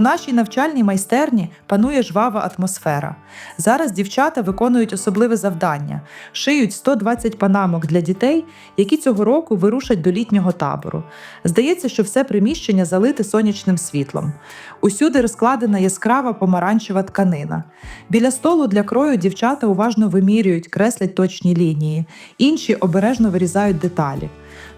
нашій навчальній майстерні панує жвава атмосфера. Зараз дівчата виконують особливе завдання: шиють 120 панамок для дітей, які цього року вирушать до літнього табору. Здається, що все приміщення залите сонячним світлом. Усюди розкладена яскрава помаранчева тканина. Біля столу для крою дівчата уважно вимірюють, креслять точні лінії, інші обережно вирізають деталі.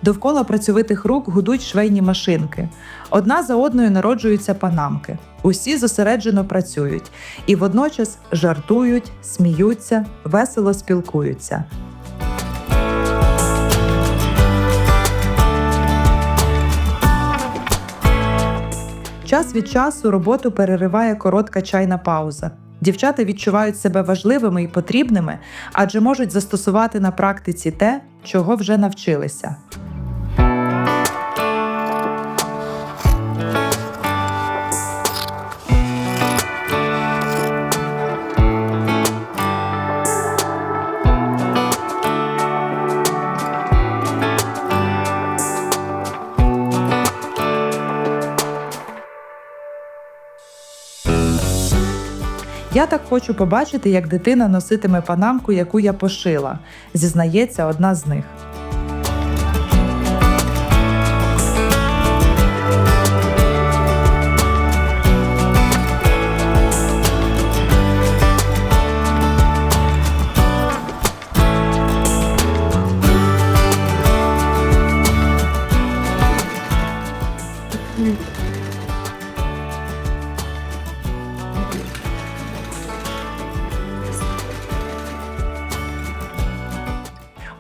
Довкола працьовитих рук гудуть швейні машинки. Одна за одною народжуються панамки. Усі зосереджено працюють і водночас жартують, сміються, весело спілкуються. Час від часу роботу перериває коротка чайна пауза. Дівчата відчувають себе важливими і потрібними, адже можуть застосувати на практиці те, чого вже навчилися. Я так хочу побачити, як дитина носитиме панамку, яку я пошила, зізнається одна з них.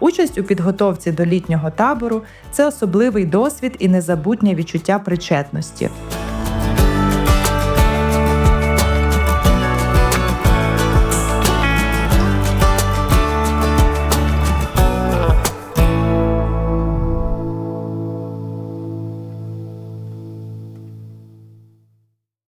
Участь у підготовці до літнього табору це особливий досвід і незабутнє відчуття причетності.